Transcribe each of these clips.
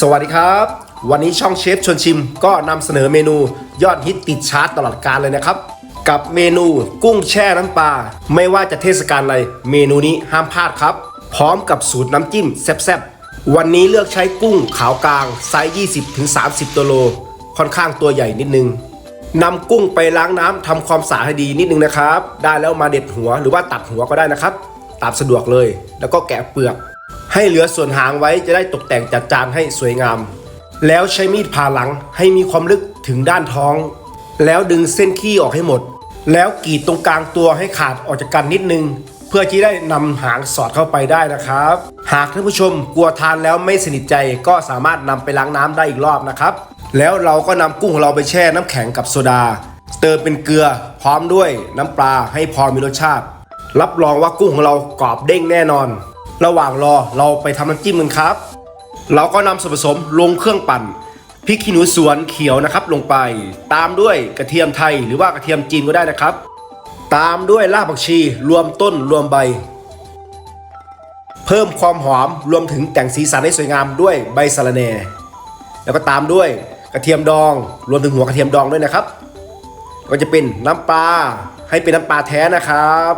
สวัสดีครับ วันนี้ช่องเชฟชวนชิมก็นำเสนอเมนูยอดฮิตติดชาร์ตตลอดการเลยนะครับ กับเมนูกุ้งแช่น้ำปลาไม่ว่าจะเทศกาลอะไรเมนูนี้ห้ามพลาดครับ พร้อมกับสูตรน้ำจิ้มแซ่บๆวันนี้เลือกใช้กุ้งขาวกลางไซส์ 20-30 ตัวโล ค่อนข้างตัวใหญ่นิดนึงนำกุ้งไปล้างน้ำทำความสะอาดให้ดีนิดนึงนะครับ ได้แล้วมาเด็ดหัวหรือว่าตัดหัวก็ได้นะครับตามสะดวกเลย แล้วก็แกะเปลือก ให้เหลือส่วนหางไว้จะได้ตกแต่งจัดจานให้สวยงาม แล้วใช้มีดผ่าหลังให้มีความลึกถึงด้านท้อง แล้วดึงเส้นขี้ออกให้หมด แล้วกรีดตรงกลางตัวให้ขาดออกจากกันนิดนึง เพื่อที่ได้นำหางสอดเข้าไปได้นะครับ หากท่านผู้ชมกลัวทานแล้วไม่สนิทใจก็สามารถนำไปล้างน้ำได้อีกรอบนะครับ แล้วเราก็นำกุ้งของเราไปแช่น้ำแข็งกับโซดา เติมเป็นเกลือพร้อมด้วยน้ำปลาให้พอมีรสชาติ รับรองว่ากุ้งของเรากรอบเด้งแน่นอน ระหว่างรอเราไปทำน้ำจิ้มกันครับ เราก็นำส่วนผสมลงเครื่องปั่นพริกขี้หนูสวนเขียวนะครับลงไป ตามด้วยกระเทียมไทยหรือว่ากระเทียมจีนก็ได้นะครับ ตามด้วยรากผักชีรวมต้นรวมใบ เพิ่มความหอมรวมถึงแต่งสีสันให้สวยงามด้วยใบสะระแหน่แล้วก็ตามด้วยกระเทียมดอง รวมถึงหัวกระเทียมดองด้วยนะครับ ก็จะเป็นน้ำปลาให้เป็นน้ำปลาแท้นะครับ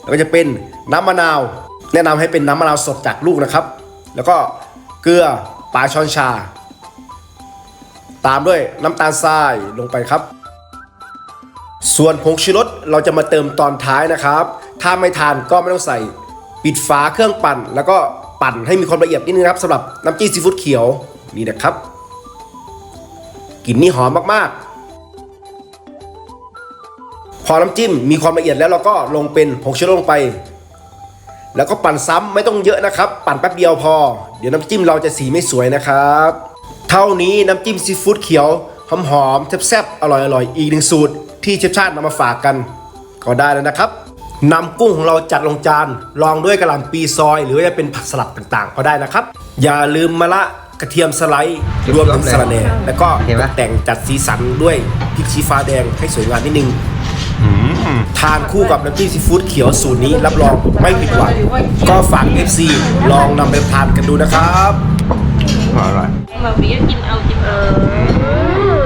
แล้วก็จะเป็นน้ำมะนาว แนะนำให้เป็นน้ำมะนาวสดจากลูกนะครับ แล้วก็เกลือปลาช้อนชา ตามด้วยน้ำตาลทรายลงไปครับ ส่วนผงชูรสเราจะมาเติมตอนท้ายนะครับ ถ้าไม่ทานก็ไม่ต้องใส่ ปิดฝาเครื่องปั่น แล้วก็ปั่นให้มีความละเอียดนิดนึงครับสำหรับน้ำจิ้มซีฟู้ดเขียวนี่นะครับกลิ่นนี่หอมมากๆพอน้ำจิ้มมีความละเอียดแล้วเราก็ลงเป็นผงชูรสลงไป แล้วก็ปั่นซ้ำไม่ต้องเยอะนะครับ ปั่นแป๊บเดียวพอ เดี๋ยวน้ำจิ้มเราจะสีไม่สวยนะครับ เท่านี้น้ำจิ้มซีฟู้ดเขียวหอมหอมๆแซ่บๆอร่อยอร่อยๆอีกหนึ่งสูตร ที่เชฟชาตินำมาฝากกัน ก็ได้แล้วนะครับนำกุ้งของเราจัดลงจานรองด้วยกระหล่ำปีซอย หรือว่าจะเป็นผักสลัดต่างๆ ก็ได้นะครับ อย่าลืมมะละกระเทียมสไลด์รวมถึงสะระแหน่แล้วก็เห็นไหมตกแต่งจัดสีสันด้วยพริกชี้ฟ้าแดงให้สวยงามนิดนึง ทานคู่กับน้ำจิ้มซีฟู้ดเขียวสูตรนี้รับรองไม่ผิดหวังก็ฝาก FC ลองนำไปทานกันดูนะครับอร่อยมาวีก็กินเอากินเอา